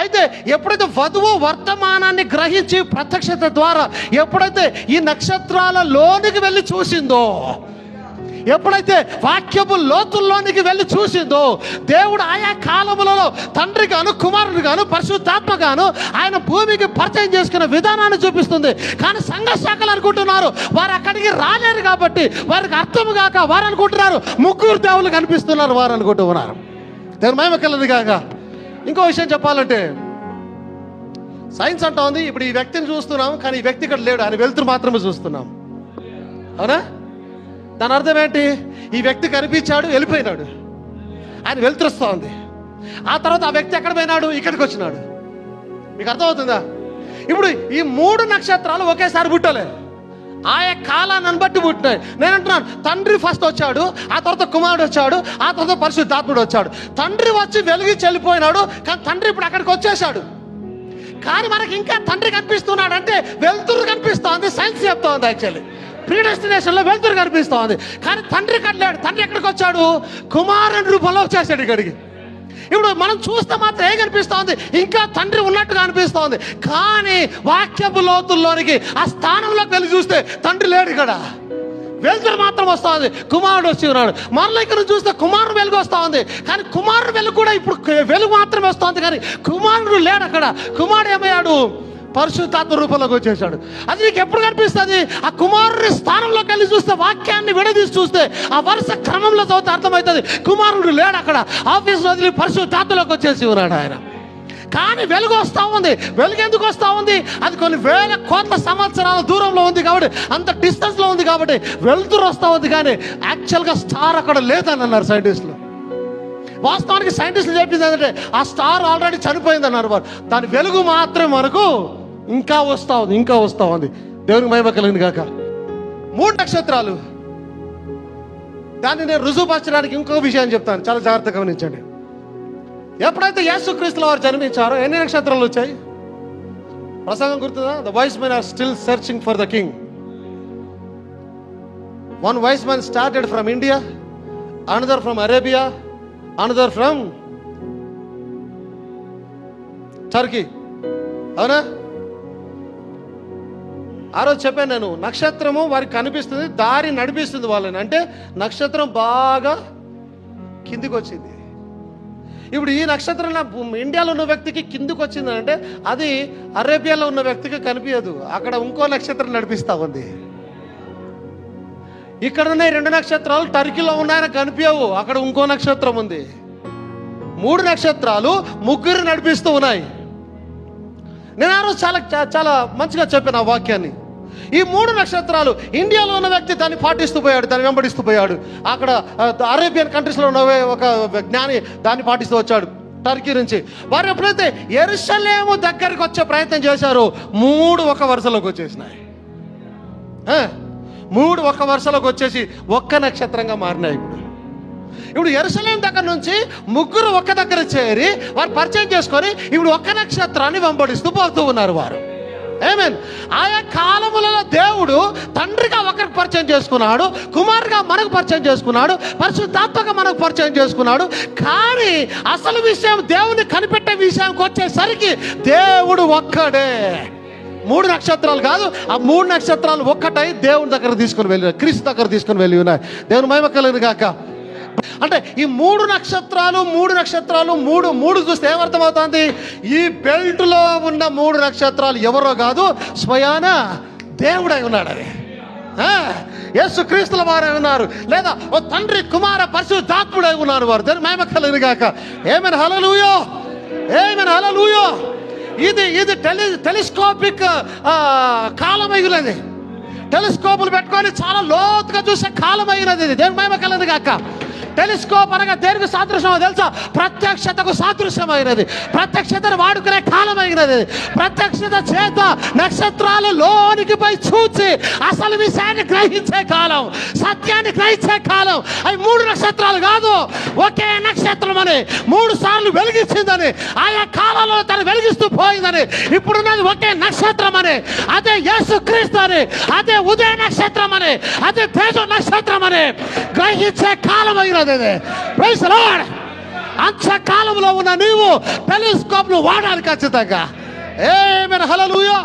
అయితే ఎప్పుడైతే వధువు వర్తమానాన్ని గ్రహించి ప్రత్యక్షత ద్వారా ఎప్పుడైతే ఈ నక్షత్రాల లోనికి వెళ్ళి చూసిందో ఎప్పుడైతే వాక్యపు లోతుల్లోనికి వెళ్ళి చూసిందో దేవుడు ఆయా కాలములలో తండ్రి గాను కుమారుడు గాను పరిశుద్ధాత్మ గాను ఆయన భూమికి పరిచయం చేసుకున్న విధానాన్ని చూపిస్తుంది. కానీ సంఘ శాఖలు అనుకుంటున్నారు వారు అక్కడికి రాలేరు కాబట్టి వారికి అర్థం కాక వారు అనుకుంటున్నారు ముగ్గురు దేవుళ్ళు కనిపిస్తున్నారు వారు అనుకుంటూ ఉన్నారు. దేవుని మహిమ కలదు కాక. ఇంకో విషయం చెప్పాలంటే సైన్స్ అంటా ఉంది ఇప్పుడు ఈ వ్యక్తిని చూస్తున్నాం కానీ ఈ వ్యక్తి ఇక్కడ లేడు ఆయన వెళ్తురు మాత్రమే చూస్తున్నాం. అవునా? దాని అర్థం ఏంటి? ఈ వ్యక్తి కనిపించాడు వెళ్ళిపోయినాడు. ఆయన వెళ్తురుస్తూ ఉంది. ఆ తర్వాత ఆ వ్యక్తి ఎక్కడ పోయినాడు? ఇక్కడికి వచ్చినాడు. మీకు అర్థమవుతుందా? ఇప్పుడు ఈ మూడు నక్షత్రాలు ఒకేసారి పుట్టలే. ఆయా కాలాన్ని బట్టి పుట్టినాయి. నేను అంటున్నాను తండ్రి ఫస్ట్ వచ్చాడు ఆ తర్వాత కుమారుడు వచ్చాడు ఆ తర్వాత పరిశుద్ధాత్ముడు వచ్చాడు. తండ్రి వచ్చి వెలిగి చెల్లిపోయినాడు కానీ తండ్రి ఇప్పుడు అక్కడికి వచ్చేసాడు కానీ మనకి ఇంకా తండ్రి కనిపిస్తున్నాడు అంటే వెళ్తురు కనిపిస్తోంది సైన్స్ చెప్తోంది యాక్చువల్లీ ప్రీ డెస్టినేషన్లో వెళ్తురు కనిపిస్తోంది. కానీ తండ్రి కట్టలేడు తండ్రి ఎక్కడికి వచ్చాడు? కుమారుని రూపంలో వచ్చేసాడు ఇక్కడికి. ఇప్పుడు మనం చూస్తే మాత్రం ఏం కనిపిస్తోంది? ఇంకా తండ్రి ఉన్నట్టుగా అనిపిస్తోంది. కానీ వాక్యపు లోతుల్లోనికి ఆ స్థానంలోకి వెళ్ళి చూస్తే తండ్రి లేడు ఇక్కడ. వెలుతురు మాత్రం వస్తుంది. కుమారుడు వచ్చి ఉన్నాడు. మరలా ఇక్కడ చూస్తే కుమారుడు వెలుగు వస్తూ ఉంది కానీ కుమారుడు వెలుగు కూడా ఇప్పుడు వెలుగు మాత్రమే వస్తుంది. కానీ కుమారుడు లేడు అక్కడ. కుమారుడు ఏమయ్యాడు? పరిశుద్ధాత్మ రూపంలోకి వచ్చేసాడు అది నీకు ఎప్పుడు కనిపిస్తుంది? ఆ కుమారుడి స్థానంలో కలిసి చూస్తే వాక్యాన్ని విడదీసి చూస్తే ఆ వరుస క్రమంలో చదివితే అర్థమవుతుంది. కుమారుడు లేడు అక్కడ. ఆఫీస్ వదిలి పరిశుద్ధాత్మలోకి వచ్చేసి ఉన్నాడు ఆయన. కానీ వెలుగు వస్తూ ఉంది. వెలుగు ఎందుకు వస్తూ ఉంది? అది కొన్ని వేల కోట్ల సంవత్సరాల దూరంలో ఉంది కాబట్టి అంత డిస్టెన్స్లో ఉంది కాబట్టి వెలుతురు వస్తూ ఉంది కానీ యాక్చువల్గా స్టార్ అక్కడ లేదని అన్నారు సైంటిస్టులు. వాస్తవానికి సైంటిస్టులు చెప్పింది ఏంటంటే ఆ స్టార్ ఆల్రెడీ చనిపోయింది అన్నారు వారు. దాని వెలుగు మాత్రం మనకు ఇంకా వస్తా ఉంది ఇంకా వస్తా ఉంది దేవునికి మహిమ కలిగింది కాక మూడు నక్షత్రాలు. దాన్ని నేను రుజువుపరచడానికి ఇంకో విషయాన్ని చెప్తాను. చాలా జాగ్రత్తగా గమనించండి. ఎప్పుడైతే యేసుక్రీస్తుల వారు జన్మించారో ఎన్ని నక్షత్రాలు వచ్చాయి? ప్రసంగం గుర్తుందా? The wise men are still searching for the king one wise men started from India another from Arabia another from Turkey అవునా? ఆ రోజు చెప్పాను నేను నక్షత్రము వారికి కనిపిస్తుంది దారి నడిపిస్తుంది వాళ్ళని. అంటే నక్షత్రం బాగా కిందికి వచ్చింది ఇప్పుడు ఈ నక్షత్రం నా ఇండియాలో ఉన్న వ్యక్తికి కిందికి వచ్చింది అంటే అది అరేబియాలో ఉన్న వ్యక్తికి కనిపించదు. అక్కడ ఇంకో నక్షత్రం నడిపిస్తూ ఉంది. ఇక్కడ ఉన్న రెండు నక్షత్రాలు టర్కీలో ఉన్నాయని కనిపించవు అక్కడ ఇంకో నక్షత్రం ఉంది. మూడు నక్షత్రాలు ముగ్గురు నడిపిస్తూ ఉన్నాయి. నేను ఆ రోజు చాలా చా- చాలా మంచిగా చెప్పాను ఆ వాక్యాన్ని. ఈ మూడు నక్షత్రాలు ఇండియాలో ఉన్న వ్యక్తి దాన్ని పాటిస్తూ పోయాడు దాన్ని వెంబడిస్తూ పోయాడు. అక్కడ అరేబియన్ కంట్రీస్లో ఉన్న ఒక జ్ఞాని దాన్ని పాటిస్తూ వచ్చాడు టర్కీ నుంచి. వారు ఎప్పుడైతే ఎరుసలేము దగ్గరికి వచ్చే ప్రయత్నం చేశారో మూడు ఒక వరుసలోకి వచ్చేసినాయి. మూడు ఒక వరుసలోకి వచ్చేసి ఒక్క నక్షత్రంగా మారినాయి. ఇప్పుడు ఎరుసలేం దగ్గర నుంచి ముగ్గురు ఒక్క దగ్గర చేరి వారు పరిచయం చేసుకొని ఇప్పుడు ఒక్క నక్షత్రాన్ని వెంబడిస్తూ పోతూ ఉన్నారు వారు. ఏమేన్ ఆయా కాలములలో దేవుడు తండ్రిగా ఒకరికి పరిచయం చేసుకున్నాడు కుమారుగా మనకు పరిచయం చేసుకున్నాడు పరిశుద్ధాత్మక మనకు పరిచయం చేసుకున్నాడు. కానీ అసలు విషయం దేవుని కనిపెట్టే విషయానికి వచ్చేసరికి దేవుడు ఒక్కడే. మూడు నక్షత్రాలు కాదు ఆ మూడు నక్షత్రాలు ఒక్కటై దేవుని దగ్గర తీసుకుని వెళ్ళి క్రీస్తు దగ్గర తీసుకుని వెళ్ళి ఉన్నాయి. దేవుని మహిమ కలిగిన కాక అంటే ఈ మూడు నక్షత్రాలు మూడు నక్షత్రాలు మూడు మూడు చూస్తే ఏమర్థమవుతుంది? ఈ బెల్ట్లో ఉన్న మూడు నక్షత్రాలు ఎవరో కాదు స్వయాన దేవుడై ఉన్నాడు అది ఆ, యేసు క్రీస్తుల వారే ఉన్నారు. లేదా ఓ తండ్రి కుమార పరిశుద్ధాత్ముడై ఉన్నారు వారు. దాని మహిమ కలిగిన కాక ఏమైనా హలలుయో ఏమైనా హలలుయో ఇది ఇది టెలి టెలిస్కోపిక్ కాలం అయినది టెలిస్కోపులు పెట్టుకొని చాలా లోతుగా చూసే కాలం అయినది ఇది. దేని మేమ కలిగిన కాక టెలిస్కోప్ అనగా దేనికి సాదృశ్యమో తెలుసా? ప్రత్యక్షతకు సాదృశ్యమైనది. ప్రత్యక్షతను వాడుకునే కాలమైనది. ప్రత్యక్షత చేత నక్షత్రాలు లోనికి పోయి చూచి అసలు విషయాన్ని గ్రహించే కాలం సత్యాన్ని గ్రహించే కాలం. అవి మూడు నక్షత్రాలు కాదు ఒకే నక్షత్రం అని మూడు సార్లు వెలిగించిందని ఆయా కాలంలో తను వెలిగిస్తూ పోయిందని ఇప్పుడున్నది ఒకే నక్షత్రం అని అదే యేసు క్రీస్తు అని అదే ఉదయ నక్షత్రం అని అదే తేజ నక్షత్రం ఉన్నామని గ్రహించే కాలం అయినది ఇది. Praise the Lord. అంత్యకాలంలో ఉన్న నీవు టెలిస్కోప్ను వాడాలి ఖచ్చితంగా ఏమైనా హలలుయా